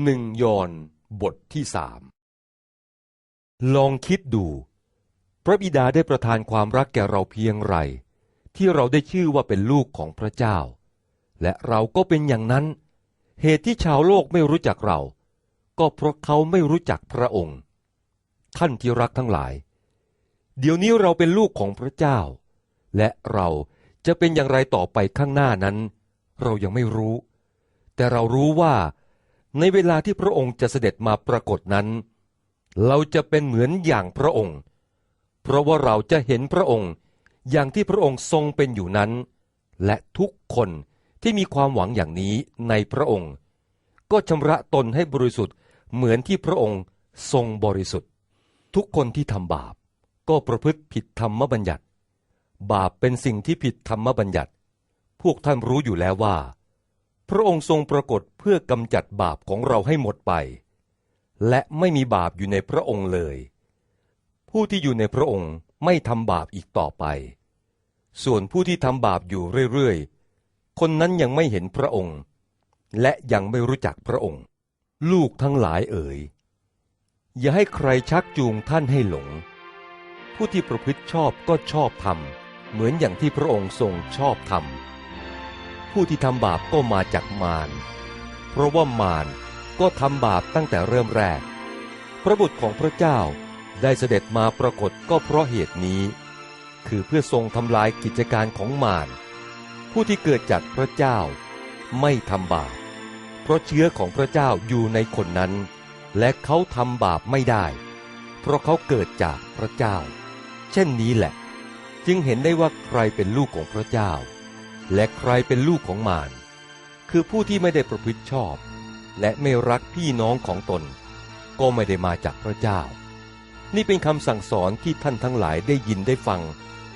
หนึ่งยอนบทที่สามลองคิดดู พระบิดาได้ประทานความรักแก่เราเพียงไร ที่เราได้ชื่อว่าเป็นลูกของพระเจ้า และเราก็เป็นอย่างนั้น เหตุที่ชาวโลกไม่รู้จักเรา ก็เพราะเขาไม่รู้จักพระองค์ ท่านที่รักทั้งหลาย เดี๋ยวนี้เราเป็นลูกของพระเจ้า และเราจะเป็นอย่างไรต่อไปข้างหน้านั้น เรายังไม่รู้ แต่เรารู้ว่า ในเวลาที่พระองค์จะเสด็จมาปรากฏนั้น เราจะเป็นเหมือนอย่างพระองค์ เพราะว่าเราจะเห็นพระองค์อย่างที่พระองค์ทรงเป็นอยู่นั้น และทุกคนที่มีความหวังอย่างนี้ในพระองค์ ก็ชำระตนให้บริสุทธิ์เหมือนที่พระองค์ทรงบริสุทธิ์ ทุกคนที่ทำบาปก็ประพฤติผิดธรรมบัญญัติ บาปเป็นสิ่งที่ผิดธรรมบัญญัติ พวกท่านรู้อยู่แล้วว่า พระองค์ทรงปรากฏเพื่อกำจัดบาปของเราให้หมดไป และไม่มีบาปอยู่ในพระองค์เลย ผู้ที่อยู่ในพระองค์ไม่ทำบาปอีกต่อไป ส่วนผู้ที่ทำบาปอยู่เรื่อยๆ คนนั้นยังไม่เห็นพระองค์ และยังไม่รู้จักพระองค์ ลูกทั้งหลายเอ๋ย อย่าให้ใครชักจูงท่านให้หลง ผู้ที่ประพฤติชอบก็ชอบทำเหมือนอย่างที่พระองค์ทรงชอบทำ ผู้ที่ทำบาปก็มาจากมาร เพราะว่ามารก็ทำบาปตั้งแต่เริ่มแรก พระบุตรของพระเจ้าได้เสด็จมาปรากฏก็เพราะเหตุนี้ คือเพื่อทรงทำลายกิจการของมาร ผู้ที่เกิดจากพระเจ้าไม่ทำบาป เพราะเชื้อของพระเจ้าอยู่ในคนนั้น และเขาทำบาปไม่ได้ เพราะเขาเกิดจากพระเจ้า เช่นนี้แหละ จึงเห็นได้ว่าใครเป็นลูกของพระเจ้า และใครเป็นลูกของมาร คือผู้ที่ไม่ได้ประพฤติชอบ และไม่รักพี่น้องของตน ก็ไม่ได้มาจากพระเจ้า นี่เป็นคำสั่งสอนที่ท่านทั้งหลายได้ยินได้ฟัง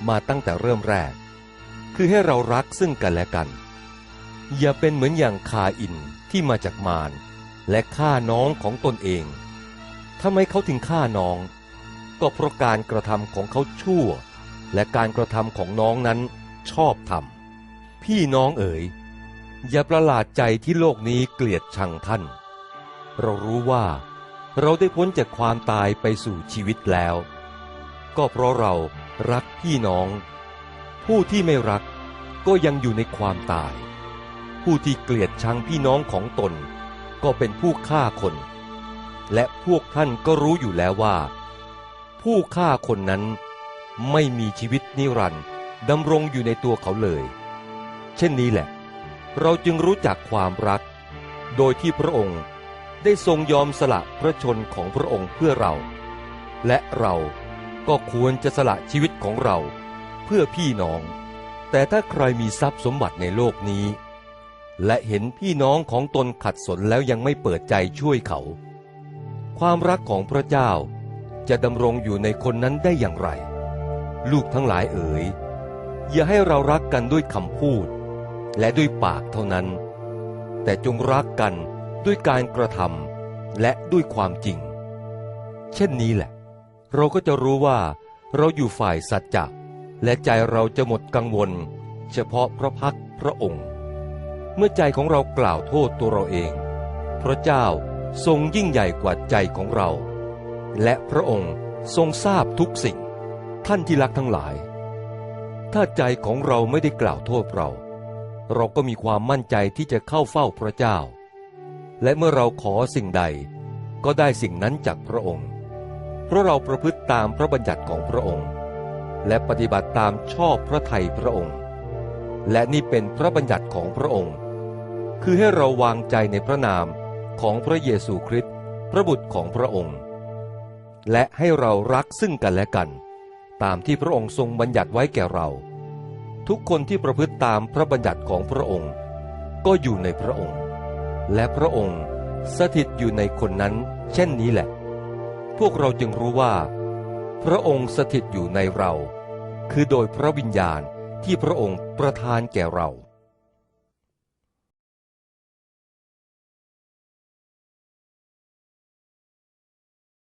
มาตั้งแต่เริ่มแรก คือให้เรารักซึ่งกันและกัน อย่าเป็นเหมือนอย่างคาอินที่มาจากมารและฆ่าน้องของตนเองทำไมเขาถึงฆ่าน้อง ก็เพราะการกระทำของเขาชั่ว และการกระทำของน้องนั้นชอบทำ พี่น้องเอ๋ย อย่าประหลาดใจที่โลกนี้เกลียดชังท่าน เรารู้ว่าเราได้พ้นจากความตายไปสู่ชีวิตแล้ว ก็เพราะเรารักพี่น้อง ผู้ที่ไม่รักก็ยังอยู่ในความตาย ผู้ที่เกลียดชังพี่น้องของตน ก็เป็นผู้ฆ่าคน และพวกท่านก็รู้อยู่แล้วว่า ผู้ฆ่าคนนั้นไม่มีชีวิตนิรันดร์ดำรงอยู่ในตัวเขาเลย เช่นนี้แหละ เราจึงรู้จักความรัก โดยที่พระองค์ได้ทรงยอมสละพระชนของพระองค์เพื่อเรา และเราก็ควรจะสละชีวิตของเราเพื่อพี่น้อง แต่ถ้าใครมีทรัพย์สมบัติในโลกนี้ และเห็นพี่น้องของตนขัดสนแล้วยังไม่เปิดใจช่วยเขา ความรักของพระเจ้าจะดำรงอยู่ในคนนั้นได้อย่างไร ลูกทั้งหลายเอ๋ยอย่าให้เรารักกันด้วยคำพูด และด้วยปากเท่านั้น แต่จงรักกันด้วยการกระทำและด้วยความจริง เช่นนี้แหละ เราก็จะรู้ว่าเราอยู่ฝ่ายสัจจะและใจเราจะหมดกังวล เฉพาะพระพักพระองค์ เมื่อใจของเรากล่าวโทษตัวเราเอง พระเจ้าทรงยิ่งใหญ่กว่าใจของเรา และพระองค์ทรงทราบทุกสิ่ง ท่านที่รักทั้งหลาย ถ้าใจของเราไม่ได้กล่าวโทษเรา เราก็มีความมั่นใจที่จะเข้าเฝ้าพระเจ้า และเมื่อเราขอสิ่งใด ก็ได้สิ่งนั้นจากพระองค์ เพราะเราประพฤติตามพระบัญญัติของพระองค์ และปฏิบัติตามชอบพระทัยพระองค์ และนี่เป็นพระบัญญัติของพระองค์ คือให้เราวางใจในพระนามของพระเยซูคริสต์พระบุตรของพระองค์ และให้เรารักซึ่งกันและกัน ตามที่พระองค์ทรงบัญญัติไว้แก่เรา ทุกคนที่ประพฤติตามพระบัญญัติของพระองค์ ก็อยู่ในพระองค์ และพระองค์สถิตอยู่ในคนนั้น เช่นนี้แหละ พวกเราจึงรู้ว่า พระองค์สถิตอยู่ในเรา คือโดยพระวิญญาณที่พระองค์ประทานแก่เรา